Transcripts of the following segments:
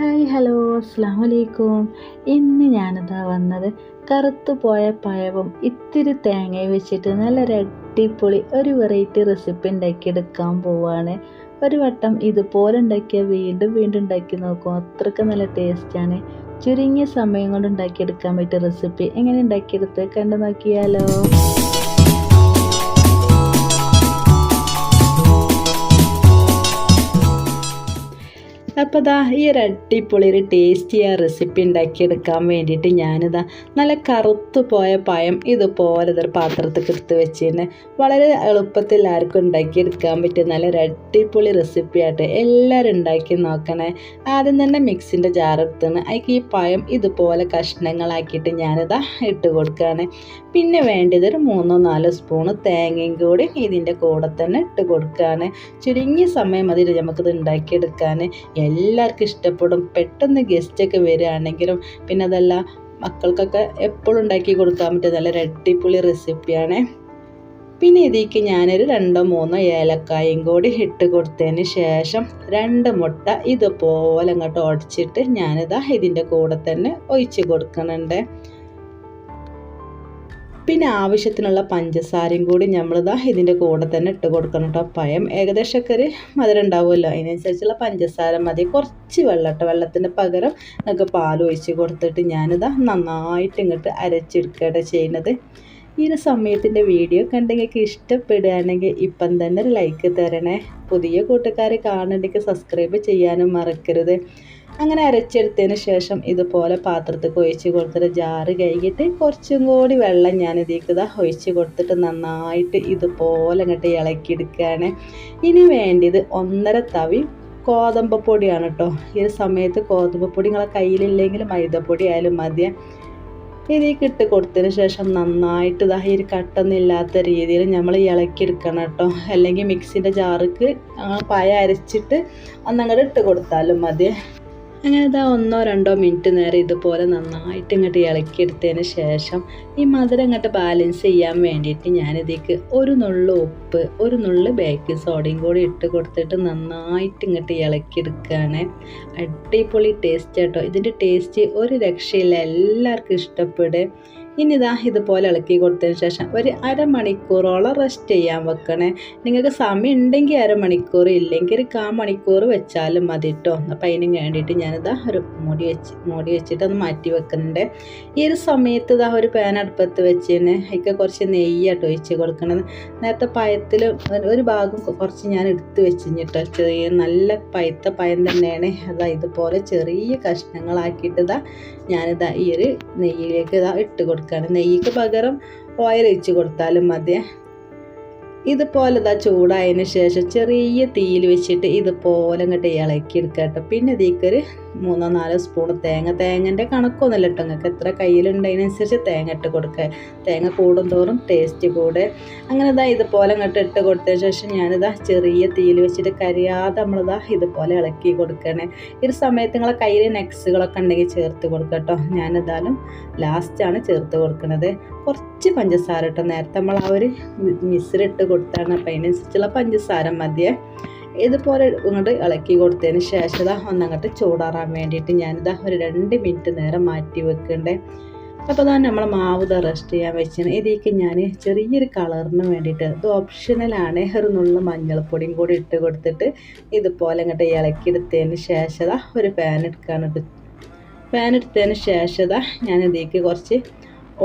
Hi hello അസ്സാം വലൈക്കും ഇന്ന് ഞാനിതാ വന്നത് കറുത്തു പോയ പഴവും ഇത്തിരി തേങ്ങയും വെച്ചിട്ട് നല്ലൊരു അടിപൊളി ഒരു വെറൈറ്റി റെസിപ്പി ഉണ്ടാക്കിയെടുക്കാൻ പോവാണ്. ഒരു വട്ടം ഇതുപോലെ ഉണ്ടാക്കിയാൽ വീണ്ടും വീണ്ടും ഉണ്ടാക്കി നോക്കും. അത്രയ്ക്ക് നല്ല ടേസ്റ്റാണ് ചുരുങ്ങിയ സമയം കൊണ്ട് ഉണ്ടാക്കിയെടുക്കാൻ പറ്റിയ റെസിപ്പി എങ്ങനെ ഉണ്ടാക്കിയെടുത്ത് കണ്ടു നോക്കിയാലോ അപ്പോൾ ദാ ഈ ഒരു അടിപൊളി ഒരു ടേസ്റ്റി റെസിപ്പി ഉണ്ടാക്കിയെടുക്കാൻ വേണ്ടിയിട്ട് ഞാനിതാ നല്ല കറുത്തു പോയ പഴം ഇതുപോലെ ഇതൊരു പാത്രത്തിൽ എടുത്ത് വെച്ചിരുന്നു. വളരെ എളുപ്പത്തിൽ ആർക്കും ഉണ്ടാക്കിയെടുക്കാൻ പറ്റിയ നല്ലൊരു അടിപൊളി റെസിപ്പി ആയിട്ട് എല്ലാവരും ഉണ്ടാക്കി നോക്കണേ. ആദ്യം തന്നെ മിക്സിന്റെ ജാറെടുത്താണ് അതിക്ക് ഈ പഴം ഇതുപോലെ കഷ്ണങ്ങളാക്കിയിട്ട് ഞാനിതാ ഇട്ട് കൊടുക്കുകയാണ്. പിന്നെ വേണ്ടത് ഒരു മൂന്നോ നാലോ സ്പൂണ് തേങ്ങയും കൂടി ഇതിന്റെ കൂടെ തന്നെ ഇട്ട് കൊടുക്കുകയാണ്. ചുരുങ്ങിയ സമയം മതി നമുക്കിത് ഉണ്ടാക്കിയെടുക്കാൻ എല്ലാവർക്കും ഇഷ്ടപ്പെടും. പെട്ടെന്ന് ഗസ്റ്റൊക്കെ വരികയാണെങ്കിലും പിന്നെ അതല്ല മക്കൾക്കൊക്കെ എപ്പോഴും ഉണ്ടാക്കി കൊടുക്കാൻ പറ്റിയ നല്ല അടിപൊളി റെസിപ്പിയാണ് പിന്നെ ഇതിലേക്ക് ഞാനൊരു രണ്ടോ മൂന്നോ ഏലക്കായും കൂടി ഇട്ട് കൊടുത്തതിന് ശേഷം രണ്ട് മുട്ട ഇതുപോലെ അങ്ങോട്ട് ഉടച്ചിട്ട് ഞാനിതാ ഇതിന്റെ കൂടെ തന്നെ ഒഴിച്ച് കൊടുക്കുന്നുണ്ട്. പിന്നെ ആവശ്യത്തിനുള്ള പഞ്ചസാരയും കൂടി നമ്മളിതാ ഇതിന്റെ കൂടെ തന്നെ ഇട്ട് കൊടുക്കണം കേട്ടോ പയം ഏകദേശമൊക്കെ ഒരു മധുരം ഉണ്ടാവുമല്ലോ അതിനനുസരിച്ചുള്ള പഞ്ചസാര മതി. കുറച്ച് വെള്ളം കേട്ടോ വെള്ളത്തിന്റെ പകരം നമുക്ക് പാൽ ഒഴിച്ച് കൊടുത്തിട്ട് ഞാനിതാ നന്നായിട്ട് ഇങ്ങോട്ട് അരച്ചെടുക്കുകയാണ് ചെയ്യുന്നത്. ഈ ഒരു സമയത്തിന്റെ വീഡിയോ കണ്ടെങ്കിൽ ഇഷ്ടപ്പെടുകയാണെങ്കിൽ ഇപ്പം തന്നെ ലൈക്ക് തരണേ. പുതിയ കൂട്ടുകാരെ കാണുന്നുണ്ടെങ്കിൽ സബ്സ്ക്രൈബ് ചെയ്യാനും മറക്കരുത്. അങ്ങനെ അരച്ചെടുത്തതിന് ശേഷം ഇതുപോലെ പാത്രത്തിൽ ഒഴിച്ച് കൊടുത്തിട്ട് ജാറ് കഴുകിയിട്ട് കുറച്ചും കൂടി വെള്ളം ഞാൻ ഇതിക്കുക ഒഴിച്ച് കൊടുത്തിട്ട് നന്നായിട്ട് ഇതുപോലെ അങ്ങോട്ട് ഇളക്കിയെടുക്കുകയാണ്. ഇനി വേണ്ടിയത് ഒന്നര തവി ഗോതമ്പ് പൊടിയാണ് കേട്ടോ. ഈ ഒരു സമയത്ത് ഗോതമ്പ് പൊടി നിങ്ങളെ കയ്യിലില്ലെങ്കിൽ മൈദപ്പൊടി ആയാലും മതി ഇതിലേക്ക് ഇട്ട് കൊടുത്തതിന് ശേഷം നന്നായിട്ട് ഇതാ ഈ ഒരു കട്ടൊന്നും രീതിയിൽ നമ്മൾ ഇളക്കിയെടുക്കണം കേട്ടോ. അല്ലെങ്കിൽ മിക്സിന്റെ ജാർക്ക് പായ അരച്ചിട്ട് അന്നങ്ങോട്ട് ഇട്ട് കൊടുത്താലും മതി. അങ്ങനെ ഇതാ ഒന്നോ രണ്ടോ മിനിറ്റ് നേരം ഇതുപോലെ നന്നായിട്ട് ഇങ്ങോട്ട് ഇളക്കിയെടുത്തതിന് ശേഷം ഈ മധുരം ഇങ്ങോട്ട് ബാലൻസ് ചെയ്യാൻ വേണ്ടിയിട്ട് ഞാനിതേക്ക് ഒരു നുള്ളു ഉപ്പ് ഒരു നുള്ളു ബേക്കിംഗ് സോഡയും കൂടി ഇട്ട് കൊടുത്തിട്ട് നന്നായിട്ട് ഇങ്ങോട്ട് ഇളക്കിയെടുക്കുകയാണ്. അടിപൊളി ടേസ്റ്റ് കേട്ടോ ഇതിന്റെ ടേസ്റ്റ് ഒരു രക്ഷയില്ല. എല്ലാവർക്കും ഇഷ്ടപ്പെടും. ഇനി ഇതാ ഇതുപോലെ ഇളക്കി കൊടുത്തതിന് ശേഷം ഒരു അരമണിക്കൂറോളം റെസ്റ്റ് ചെയ്യാൻ വെക്കണേ. നിങ്ങൾക്ക് സമയം ഉണ്ടെങ്കിൽ അരമണിക്കൂർ ഇല്ലെങ്കിൽ ഒരു കാ മണിക്കൂർ വെച്ചാലും മതി കേട്ടോ അപ്പം അതിന് വേണ്ടിയിട്ട് ഞാനിതാ ഒരു മൂടി വെച്ച് മൂടി വെച്ചിട്ട് അത് മാറ്റി വെക്കുന്നുണ്ട് ഈ ഒരു സമയത്ത് ഇതാ ഒരു പാൻ അടുപ്പത്ത് തന്നെ അതിക്ക് കുറച്ച് നെയ്യാട്ടോ ഒഴിച്ച് കൊടുക്കണത്. നേരത്തെ പയത്തിൽ ഒരു ഭാഗം കുറച്ച് ഞാൻ എടുത്ത് വെച്ചിട്ടോ ചെറിയ നല്ല പയത്ത പയം തന്നെയാണ്. അതാ ഇതുപോലെ ചെറിയ കഷ്ണങ്ങളാക്കിയിട്ട് ഇതാ ഞാനിതാ ഈ ഒരു നെയ്യിലേക്ക് ഇതാ ഇട്ട് കൊടുക്കുകയാണ് നെയ്യ്ക്ക് പകരം ഓയിൽ ഒഴിച്ച് കൊടുത്താലും മതി. ഇതുപോലെ ഇതാ ചൂടായതിന് ശേഷം ചെറിയ തീയിൽ വെച്ചിട്ട് ഇതുപോലെ ഇങ്ങോട്ട് ഇളക്കി എടുക്കുക കേട്ടോ. പിന്നെ ഇതിക്കൊരു മൂന്നോ നാലോ സ്പൂൺ തേങ്ങ. തേങ്ങന്റെ കണക്കൊന്നുമില്ല കേട്ടോ നിങ്ങൾക്ക്. എത്ര കയ്യിലുണ്ടതിനനുസരിച്ച് തേങ്ങ ഇട്ട് കൊടുക്കുക. തേങ്ങ കൂടും തോറും ടേസ്റ്റ് കൂടെ അങ്ങനെ ഇതാ ഇതുപോലെ ഇങ്ങോട്ട് ഇട്ട് കൊടുത്ത ശേഷം ഞാനിതാ ചെറിയ തീയിൽ വെച്ചിട്ട് കരിയാതെ നമ്മളിതാ ഇതുപോലെ ഇളക്കി കൊടുക്കണേ ഈ സമയത്ത് നിങ്ങളെ കയ്യിൽ നെക്സുകളൊക്കെ ഉണ്ടെങ്കിൽ ചേർത്ത് കൊടുക്കുക കേട്ടോ. ഞാനിതാലും ലാസ്റ്റാണ് ചേർത്ത് കൊടുക്കുന്നത് കുറച്ച് പഞ്ചസാര കേട്ടോ നേരത്തെ നമ്മൾ ആ ഒരു മിശ്രിട്ട് കൊടുത്താണ്. അപ്പം അതിനനുസരിച്ചുള്ള പഞ്ചസാര മതിയേ ഇതുപോലെ ഇങ്ങോട്ട് ഇളക്കി കൊടുത്തതിന് ശേഷം ഇതാ ഒന്നങ്ങോട്ട് ചൂടാറാൻ വേണ്ടിയിട്ട് ഞാനിതാ ഒരു രണ്ട് മിനിറ്റ് നേരം മാറ്റി വെക്കണ്ടേ. അപ്പോൾ തന്നെ നമ്മൾ മാവ് ഇതാ റെസ്റ്റ് ചെയ്യാൻ വെച്ചാണ് ഇതിലേക്ക് ഞാൻ ചെറിയൊരു കളറിന് വേണ്ടിയിട്ട് ഇത് ഓപ്ഷണലാണ് ഒരു നുള്ളു മഞ്ഞൾപ്പൊടിയും കൂടി ഇട്ട് കൊടുത്തിട്ട് ഇതുപോലെ ഇങ്ങോട്ട് ഇളക്കിയെടുത്തതിന് ശേഷം ഒരു പാൻ എടുക്കാനിട്ട് പാൻ എടുത്തതിന് ശേഷം ഞാൻ ഇതിലേക്ക് കുറച്ച്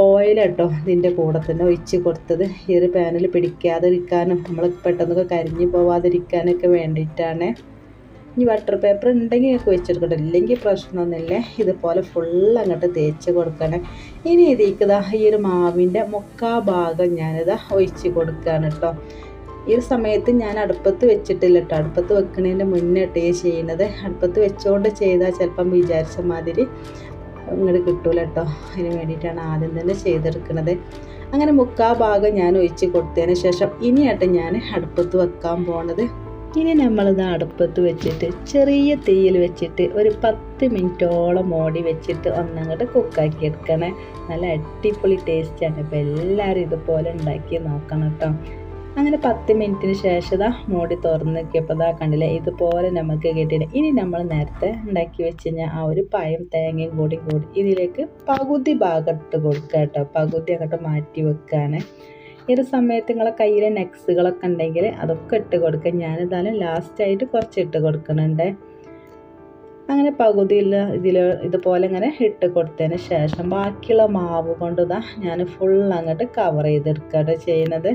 ഓയിൽ കേട്ടോ ഇതിന്റെ കൂടെ തന്നെ ഒഴിച്ച് കൊടുത്തത്. ഈ ഒരു പാനിൽ പിടിക്കാതിരിക്കാനും നമ്മൾ പെട്ടെന്നൊക്കെ കരിഞ്ഞു പോവാതിരിക്കാനൊക്കെ വേണ്ടിയിട്ടാണ്. ഇനി വാട്ടർ പേപ്പർ ഉണ്ടെങ്കിൽ ഞങ്ങൾക്ക് വെച്ചെടുക്കട്ടെ. ഇല്ലെങ്കിൽ പ്രശ്നമൊന്നുമില്ല. ഇതുപോലെ ഫുൾ അങ്ങോട്ട് തേച്ച് കൊടുക്കണേ. ഇനി ഇതിക്കതാ ഇതാ ഈ ഒരു മാവിന്റെ മുക്കാ ഭാഗം ഞാനിതാ ഒഴിച്ച് കൊടുക്കുകയാണ് കേട്ടോ ഈ ഒരു സമയത്ത് ഞാൻ അടുപ്പത്ത് വെച്ചിട്ടില്ല കേട്ടോ അടുപ്പത്ത് വെക്കുന്നതിന്റെ മുന്നേ ടേ ചെയ്യുന്നത്. അടുപ്പത്ത് വെച്ചുകൊണ്ട് ചെയ്താൽ ചിലപ്പം വിചാരിച്ച മാതിരി ഇങ്ങോട്ട് കിട്ടൂല കേട്ടോ അതിന് വേണ്ടിയിട്ടാണ് ആദ്യം തന്നെ ചെയ്തെടുക്കുന്നത് അങ്ങനെ മുക്കാ ഭാഗം ഞാൻ ഒഴിച്ച് കൊടുത്തതിന് ശേഷം ഇനിയായിട്ട് ഞാൻ അടുപ്പത്ത് വെക്കാൻ പോണത്. ഇനി നമ്മളിത് അടുപ്പത്ത് വെച്ചിട്ട് ചെറിയ തീയിൽ വെച്ചിട്ട് ഒരു പത്ത് മിനിറ്റോളം മോടി വെച്ചിട്ട് ഒന്നങ്ങോട്ട് കുക്കാക്കി എടുക്കണേ. നല്ല അടിപൊളി ടേസ്റ്റാണ് അപ്പോൾ എല്ലാവരും ഇതുപോലെ ഉണ്ടാക്കി നോക്കണം കേട്ടോ അങ്ങനെ പത്ത് മിനിറ്റിന് ശേഷം ഇതാ മൂടി തുറന്ന് നോക്കിയപ്പോൾ ഇതാ കണ്ടില്ലേ? ഇതുപോലെ നമുക്ക് കിട്ടിയിട്ട് ഇനി നമ്മൾ നേരത്തെ ഉണ്ടാക്കി വെച്ച് കഴിഞ്ഞാൽ ആ ഒരു പയം തേങ്ങയും കൂടി കൂടി ഇതിലേക്ക് പകുതി ഭാഗം ഇട്ട് കൊടുക്കുക കേട്ടോ. പകുതി അങ്ങോട്ട് മാറ്റി വെക്കുകയാണ് ഈ ഒരു സമയത്ത് നിങ്ങളെ കയ്യിലെ നെക്സുകളൊക്കെ ഉണ്ടെങ്കിൽ അതൊക്കെ ഇട്ട് കൊടുക്കുക. ഞാനെന്തായാലും ലാസ്റ്റായിട്ട് കുറച്ച് ഇട്ട് കൊടുക്കുന്നുണ്ട്. അങ്ങനെ പകുതിയിൽ ഇതിൽ ഇതുപോലെ ഇങ്ങനെ ഇട്ട് കൊടുത്തതിന് ശേഷം ബാക്കിയുള്ള മാവ് കൊണ്ട് ഇതാ ഞാൻ ഫുൾ അങ്ങോട്ട് കവർ ചെയ്തെടുക്കുകയാണ് ചെയ്യുന്നത്.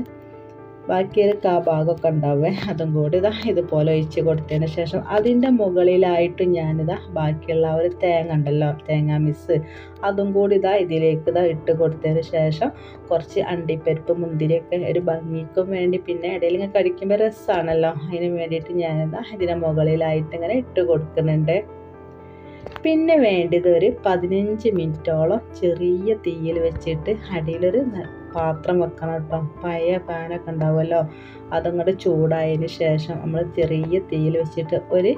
ബാക്കിയൊരു കാ ഭാഗമൊക്കെ ഉണ്ടാവേ. അതും കൂടി ഇതാ ഇതുപോലെ ഒഴിച്ച് കൊടുത്തതിന് ശേഷം അതിന്റെ മുകളിലായിട്ട് ഞാനിതാ ബാക്കിയുള്ള ഒരു തേങ്ങ ഉണ്ടല്ലോ തേങ്ങ മിസ്. അതും കൂടി ഇതാ ഇതിലേക്ക് ഇതാ ഇട്ട് കൊടുത്തതിന് ശേഷം കുറച്ച് അണ്ടിപ്പരിപ്പ് മുന്തിരിയൊക്കെ ഒരു ഭംഗിക്കും വേണ്ടി പിന്നെ ഇടയിൽ ഇങ്ങനെ കടിക്കുമ്പോൾ രസമാണല്ലോ അതിന് വേണ്ടിയിട്ട് ഞാനിതാ ഇതിന്റെ മുകളിലായിട്ട് ഇങ്ങനെ ഇട്ട് കൊടുക്കുന്നുണ്ട്. പിന്നെ വേണ്ടത് ഒരു പതിനഞ്ച് മിനിറ്റോളം ചെറിയ തീയിൽ വെച്ചിട്ട് അടിയിലൊരു പാത്രം വെക്കണം കേട്ടോ. പഴയ പാനൊക്കെ ഉണ്ടാവുമല്ലോ. അതങ്ങോട്ട് ചൂടായതിന് ശേഷം നമ്മൾ ചെറിയ തീയിൽ വെച്ചിട്ട് ഒരു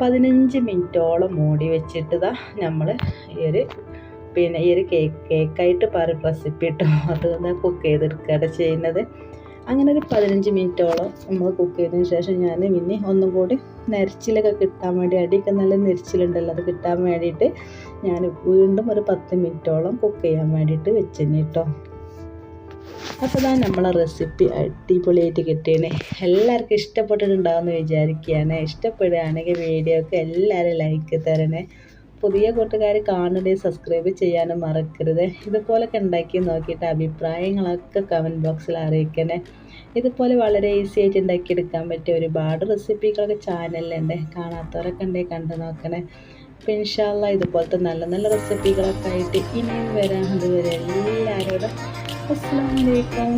പതിനഞ്ച് മിനിറ്റോളം മൂടി വെച്ചിട്ട് ഇതാ നമ്മൾ ഈ ഒരു പിന്നെ ഈ ഒരു കേക്ക് കേക്കായിട്ട് പറയും റെസിപ്പി ഇട്ടോ അത് കുക്ക് ചെയ്തെടുക്കുകയാണ് ചെയ്യുന്നത്. അങ്ങനെ ഒരു പതിനഞ്ച് മിനിറ്റോളം നമ്മൾ കുക്ക് ചെയ്തതിന് ശേഷം ഞാൻ പിന്നെ ഒന്നും കൂടി നരച്ചിലൊക്കെ കിട്ടാൻ വേണ്ടി അടിയൊക്കെ നല്ല നരച്ചിലുണ്ടല്ലോ അത് കിട്ടാൻ വേണ്ടിയിട്ട് ഞാൻ വീണ്ടും ഒരു പത്ത് മിനിറ്റോളം കുക്ക് ചെയ്യാൻ വേണ്ടിയിട്ട് വെച്ചിന് കേട്ടോ അപ്പോൾ ഇതാ നമ്മളെ റെസിപ്പി അടിപൊളിയായിട്ട് കിട്ടിയേ എല്ലാവർക്കും ഇഷ്ടപ്പെട്ടിട്ടുണ്ടാവുമെന്ന് വിചാരിക്കുകയാണ്. ഇഷ്ടപ്പെടുകയാണെങ്കിൽ വീഡിയോക്ക് എല്ലാവരും ലൈക്ക് തരണേ. പുതിയ കൂട്ടുകാർ കാണുന്നത് സബ്സ്ക്രൈബ് ചെയ്യാനും മറക്കരുത്. ഇതുപോലൊക്കെ ഉണ്ടാക്കി നോക്കിയിട്ട് അഭിപ്രായങ്ങളൊക്കെ കമന്റ് ബോക്സിൽ അറിയിക്കണേ. ഇതുപോലെ വളരെ ഈസി ആയിട്ട് ഉണ്ടാക്കിയെടുക്കാൻ പറ്റിയ ഒരുപാട് റെസിപ്പികളൊക്കെ ചാനലിലുണ്ട് കാണാത്തവരൊക്കെ ഉണ്ടെങ്കിൽ കണ്ടു നോക്കണേ. അപ്പം ഇൻഷാല്ല ഇതുപോലത്തെ നല്ല നല്ല റെസിപ്പികളൊക്കെ ആയിട്ട് ഇനിയും വരാൻ അതുവരെ എല്ലാവരോടും അസ്സാം വലൈക്കും